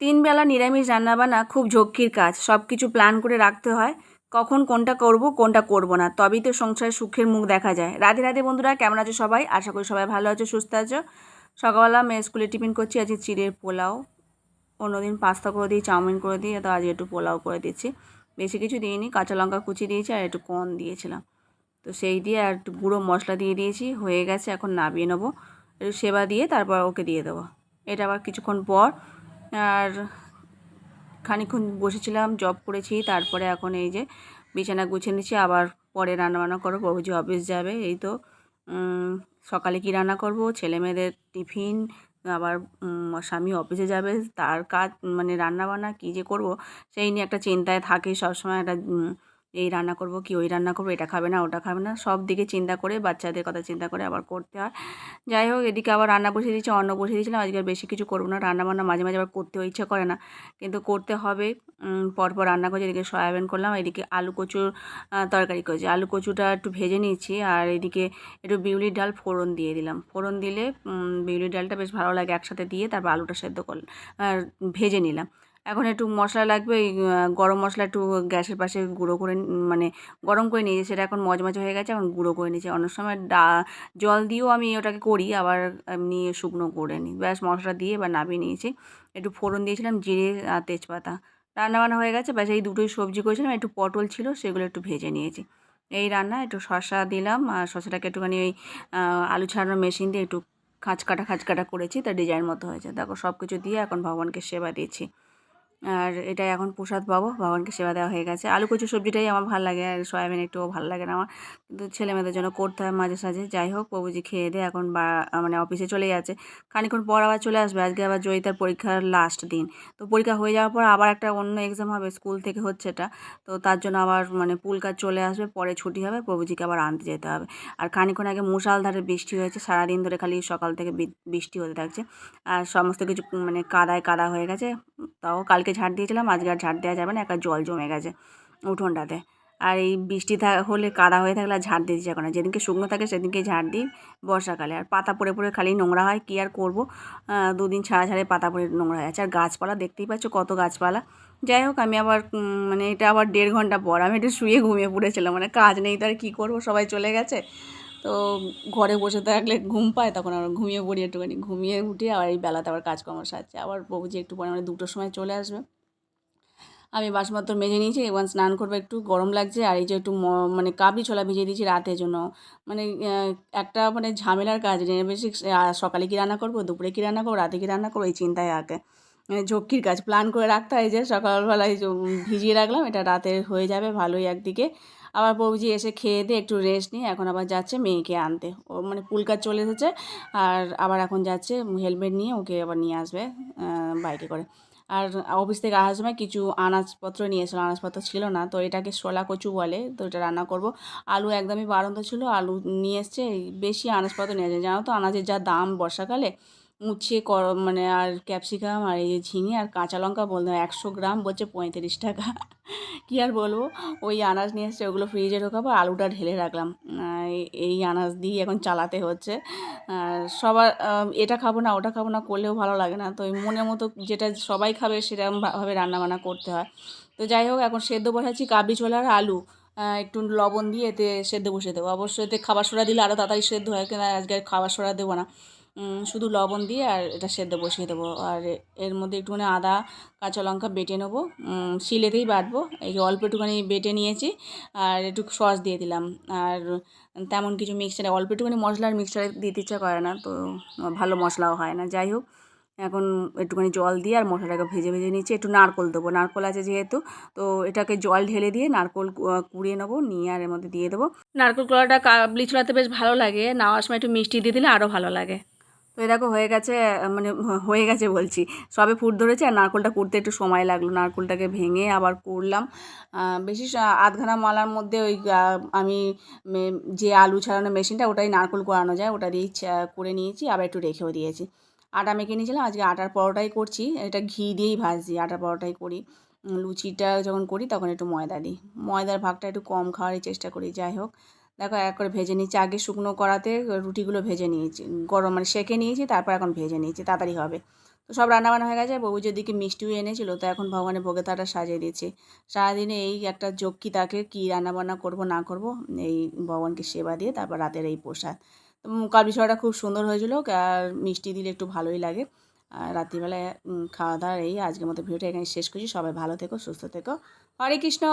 তিন বেলা নিরামিষ রান্নাবান্না খুব ঝক্কির কাজ। সব কিছু প্ল্যান করে রাখতে হয় কখন কোনটা করব কোনটা করব না। তবেই তো সংসারে সুখের মুখ দেখা যায়। রাধে রাধে বন্ধুরা, কেমন আছো সবাই? আশা করি সবাই ভালো আছো, সুস্থ আছো। সকালবেলা মেয়ে স্কুলে টিফিন করছি, আজকে চিড়ের পোলাও। অন্যদিন পাস্তা করে দিই চাউমিন করে দিই তো আজকে একটু পোলাও করে দিচ্ছি। বেশি কিছু দিইনি, কাঁচা লঙ্কা কুচি দিয়েছি আর একটু কর্ন দিয়েছিলাম। তো সেই দিয়ে আর একটু গুঁড়ো মশলা দিয়ে দিয়েছি, হয়ে গেছে, এখন নামিয়ে নেব। একটু সেবা দিয়ে তারপর ওকে দিয়ে দেবো। এটা আবার কিছুক্ষণ পর আর খানিক্ষণ বসেছিলাম জব করেছি, তারপরে এখন এই যে বিছানা গুছিয়ে নিচ্ছি, আবার পরে রান্নাবান্না করব যে অফিস যাবে, এই তো সকালে কি রান্না করব, ছেলে মেয়েদের টিফিন, আবার স্বামী অফিসে যাবে, তার কাজ মানে রান্নাবান্না কী যে করব, সেই নিয়ে একটা চিন্তায় থাকে সবসময়, একটা এই রান্না করব কি ওই রান্না করব, এটা খাবে না, ওটা খাবে না। সব দিকে চিন্তা করে, বাচ্চাদের কথা চিন্তা করে আবার করতে হয়। যাই হোক, এদিকে আবার রান্না বসিয়ে দিয়েছি, অন্ন বসিয়ে দিয়েছিলাম। আজকে বেশি কিছু করব না রান্না বান্না মাঝে মাঝে আবার করতেও ইচ্ছে করে না। কিন্তু করতে হবে। পরপর রান্না করছি, এদিকে সয়াবিন করলাম, এদিকে আলু কচুর তরকারি করছি। আলু কচুটা একটু ভেজে নিয়েছি আর এদিকে একটু বিউলির ডাল ফোড়ন দিয়ে দিলাম। ফোড়ন দিলে বিউলির ডালটা বেশ ভালো লাগে একসাথে দিয়ে, তারপর আলুটা সেদ্ধ করলাম, আর ভেজে নিলাম। এখন একটু মশলা লাগবে আহ, গরম মশলা একটু গ্যাসের পাশে গুঁড়ো করে মানে গরম করে নিয়েছি সেটা এখন মজমজ হয়ে গেছে এখন গুঁড়ো করে নিয়েছি। অনেক সময় ডা জল দিয়েও আমি ওটাকে করি আবার এমনি শুকনো করে নিই। ব্যাস মশলা দিয়ে এবার নামিয়ে নিয়েছি। একটু ফোড়ন দিয়েছিলাম জিরে আর তেজপাতা। রান্নাবান্না হয়ে গেছে ব্যাস এই দুটোই সবজি করেছিলাম একটু পটল ছিল সেগুলো একটু ভেজে নিয়েছি। এই রান্না একটু শশা দিলাম আর শসাটাকে একটুখানি ওই আলু ছাড়ানোর মেশিন দিয়ে একটু খাঁচ কাটা খাঁচ কাটা করেছি তার ডিজাইন মতো হয়েছে। দেখো সব কিছু দিয়ে এখন ভগবানকে সেবা দিয়েছি। আর এটা এখন প্রসাদ পাবো। ভগবানকে সেবা দেওয়া হয়ে গেছে। আলু কচু সবজিটাই আমার ভালো লাগে আর সয়াবিন একটুও ভালো লাগে না আমার। কিন্তু ছেলে মেয়েদের জন্য করতে হয় মাঝে সাঝে। যাই হোক, প্রভুজি খেয়ে দিয়ে এখন বা মানে অফিসে চলে যাচ্ছে। খানিক্ষণ পর আবার চলে আসবে। আজকে আবার জয়িতার পরীক্ষার লাস্ট দিন। তো পরীক্ষা হয়ে যাওয়ার পর আবার একটা অন্য এক্সাম হবে স্কুল থেকে হচ্ছে এটা। তো তার জন্য আবার মানে পুল কাজ চলে আসবে। পরে ছুটি হবে। প্রভুজিকে আবার আনতে যেতে হবে। আর খানিক্ষণ আগে মুষালধারে বৃষ্টি হয়েছে। সারাদিন ধরে খালি সকাল থেকে বৃষ্টি হতে থাকছে। আর সমস্ত কিছু মানে কাদায় কাদা হয়ে গেছে। তাও কালকে ঝাড় দিয়েছিলাম, আজকে আর ঝাড় দেওয়া যাবে না একটা জল জমে গেছে উঠোনটাতে। আর এই বৃষ্টি হলে কাদা হয়ে থাকলে আর ঝাড় দিতে যাবে না। যেদিনকে শুকনো থাকে সেদিনকে ঝাড় দিই বর্ষাকালে। আর পাতা পড়ে পড়ে খালি নোংরা হয়, কী আর করব? দুদিন ছাড়া ছাড়ে পাতা পড়ে নোংরা হয়ে যাচ্ছে আর গাছপালা দেখতেই পাচ্ছ কত গাছপালা। যাই হোক, আমি আবার মানে এটা আবার দেড় ঘণ্টা পর আমি একটু শুয়ে ঘুমিয়ে পড়েছিলাম। মানে কাজ নেই, তো আর কী করব? সবাই চলে গেছে। তো ঘরে বসে থাকলে ঘুম পায়, তখন আমরা ঘুমিয়ে পড়ি একটুখানি। ঘুমিয়ে উঠে আবার এই বেলাতে আবার কাজকর্ম সারছে। আবার বাবুজি একটু পরে মানে দুটোর সময় চলে আসবে। আমি বাসনপত্র মেজে নিয়েছি এবং স্নান করব একটু, গরম লাগছে, আর এই যে একটু মানে কাবলি ছোলা ভিজিয়ে দিয়েছি রাতের জন্য। মানে একটা মানে ঝামেলার কাজ নেই বেশি সকালে কী রান্না করব, দুপুরে কী রান্না করব, রাতে কী রান্না করব, এই চিন্তায় আগে মানে ঝক্কির কাজ প্ল্যান করে রাখতে হয় যে সকালবেলায় ভিজিয়ে রাখলাম, এটা রাতে হয়ে যাবে, ভালোই একদিকে। আবার বৌজি এসে খেয়ে দিয়ে একটু রেস্ট নিয়ে এখন আবার যাচ্ছে মেয়েকে আনতে। ও মানে পুল কাজ চলে এসেছে আর আবার এখন যাচ্ছে হেলমেট নিয়ে ওকে আবার নিয়ে আসবে বাইকে করে। আর অফিস থেকে আসার সময় কিছু আনাজপত্র নিয়ে এসেছিল, আনাজপত্র ছিল না। তো এটাকে শোলা কচু বলে, তো এটা রান্না করব। আলু একদমই বাড়ন্ত ছিল, আলু নিয়ে এসছে বেশি আনাজপত্র নিয়ে এসেছে জানো তো আনাজের যা দাম বর্ষাকালে উচ্ছে কর মানে আর ক্যাপসিকাম আর এই যে ঝিঙে আর কাঁচা লঙ্কা বলতে একশো গ্রাম বলছে পঁয়ত্রিশ টাকা। কী আর বলব? ওই আনাজ নিয়ে এসছে, ওগুলো ফ্রিজে ঢোকাবো, আলুটা ঢেলে রাখলাম। এই- আনাজ দিয়ে এখন চালাতে হচ্ছে। সবার এটা খাব না, ওটা খাব না, করলেও ভালো লাগে না। তো ওই মনের মতো যেটা সবাই খাবে সেরকমভাবে রান্নাবান্না করতে হয়। তো যাই হোক, এখন সেদ্ধ বসাচ্ছি কাবলি ছোলা আর আলু। একটু লবণ দিয়ে এতে সেদ্ধ বসিয়ে দেবো। অবশ্যই এতে খাবার সোডা দিলে আরও তাড়াতাড়ি সেদ্ধ হয় কিন্তু আজকে খাবার সোডা দেবো না। শুধু লবণ দিয়ে আর এটা সেদ্ধ বসিয়ে দেবো। আর এর মধ্যে একটুখানি আদা, কাঁচা লঙ্কা বেটে নেব। শিলেতেই বাটবো। এই অল্প একটুখানি বেটে নিয়েছি আর একটু সস দিয়ে দিলাম। আর তেমন কিছু মিক্সচারে অল্প একটুখানি মশলার মিক্সচারে দিতে ইচ্ছা করে না, তো ভালো মশলাও হয় না। যাই হোক, এখন একটুখানি জল দিয়ে আর মশলাটাকে ভেজে ভেজে নিচ্ছি। একটু নারকোল দেবো। নারকোল আছে যেহেতু, তো এটাকে জল ঢেলে দিয়ে নারকোল কুড়িয়ে নেব, নিয়ে আর এর মধ্যে দিয়ে দেবো। নারকোল কলাটা কাবলি ছোলাতে বেশ ভালো লাগে। নেওয়ার সময় একটু মিষ্টি দিয়ে দিলে আরও ভালো লাগে। তো এই দেখো হয়ে গেছে মানে হয়ে গেছে বলছি। সবে ফুট ধরেছে, আর নারকোলটা কুড়তে একটু সময় লাগল। নারকোলটাকে ভেঙে আবার করলাম। বেশি আধখানা মালার মধ্যে ওই আমি যে আলু ছাড়ানো মেশিনটা, ওটাই নারকোল করানো যায়। ওটা দিয়েই করে নিয়েছি, আবার একটু রেখেও দিয়েছি। আটা মেখে নিয়েছিলাম, আজকে আটার পরোটাই করছি। এটা ঘি দিয়েই ভাজছি, আটার পরোটাই করি। লুচিটা যখন করি, তখন একটু ময়দা দিই। ময়দার ভাগটা একটু কম খাওয়ারই চেষ্টা করি, যাই হোক। দেখো, এক করে ভেজে নিচ্ছি। আগে শুকনো কড়াতে রুটিগুলো ভেজে নিয়েছি। গরম মানে সেঁকে নিয়েছি, তারপর এখন ভেজে নিয়েছি। তাড়াতাড়ি হবে। তো সব রান্নাবান্না হয়ে গেছে। বউ যেদিকে মিষ্টিও এনেছিল, তো এখন ভগবানের ভোগে তাটা সাজিয়ে দিচ্ছে। সারাদিনে এই একটা যক্ষী তাকে কী রান্নাবান্না করব, না করব, এই ভগবানকে সেবা দিয়ে তারপর রাতের এই প্রসাদ। তো কাল বিষয়টা খুব সুন্দর হয়েছিল। আর মিষ্টি দিলে একটু ভালোই লাগে। আর রাত্রিবেলায় খাওয়া দাওয়া এই আজকের মতো ভিডিওটা এখানে শেষ করছি। সবাই ভালো থেকো, সুস্থ থেকো। হরে কৃষ্ণ!